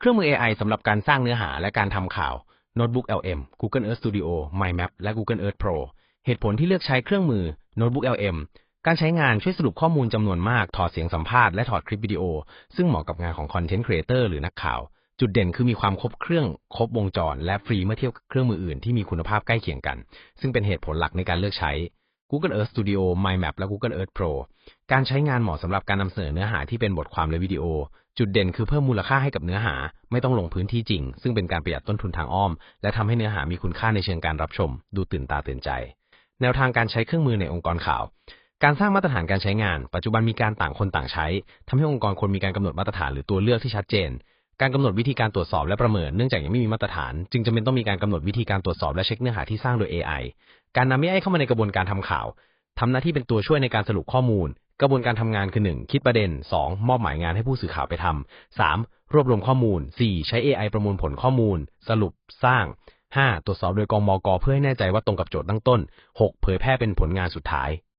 เครื่องมือ AI สำหรับการสร้างเนื้อหาและการทำข่าว Notebook LM Google Earth Studio MindMap และ Google Earth Pro เหตุผลที่เลือกใช้เครื่องมือ Notebook LM การใช้งานช่วยสรุปข้อมูลจำนวนมาก ถอดเสียงสัมภาษณ์และถอดคลิปวิดีโอ ซึ่งเหมาะกับงานของ Content Creator หรือนักข่าว จุดเด่นคือมีความครบเครื่อง ครบวงจร และฟรีเมื่อเทียบกับเครื่องมืออื่นที่มีคุณภาพใกล้เคียงกัน ซึ่งเป็นเหตุผลหลักในการเลือกใช้ Google Earth Studio MindMap และ Google Earth Pro การใช้งานเหมาะสำหรับการนำเสนอเนื้อหาที่เป็นบทความและวิดีโอ จุดเด่นคือเพิ่มมูลค่าให้กับเนื้อหา ไม่ต้องลงพื้นที่จริง ซึ่งเป็นการประหยัดต้นทุนทางอ้อม และทำให้เนื้อหามีคุณค่าในเชิงการรับชม ดูตื่นตาตื่นใจ แนวทางการใช้เครื่องมือในองค์กรข่าว การสร้างมาตรฐานการใช้งาน ปัจจุบันมีการต่างคนต่างใช้ทำให้องค์กรควรมีการกำหนดมาตรฐานหรือตัวเลือกที่ชัดเจน การกำหนดวิธีการตรวจสอบและประเมินเนื่องจากยังไม่มีมาตรฐาน จึงจำเป็นต้องมีการกำหนดวิธีการตรวจสอบและเช็คเนื้อหาที่สร้างโดย AI การนำ AI เข้ามาในกระบวนการทำข่าวทำหน้าที่เป็นตัวช่วยในการสรุปข้อมูล กระบวนการทำงานคือ 1. คิดประเด็น 2. มอบหมายงานให้ผู้สื่อข่าวไปทำ 3. รวบรวมข้อมูล 4. ใช้ AI ประมวลผลข้อมูล สรุปสร้าง 5. ตรวจสอบโดยกองมกเพื่อให้แน่ใจว่าตรงกับโจทย์ตั้งต้น 6. เผยแพร่เป็นผลงานสุดท้าย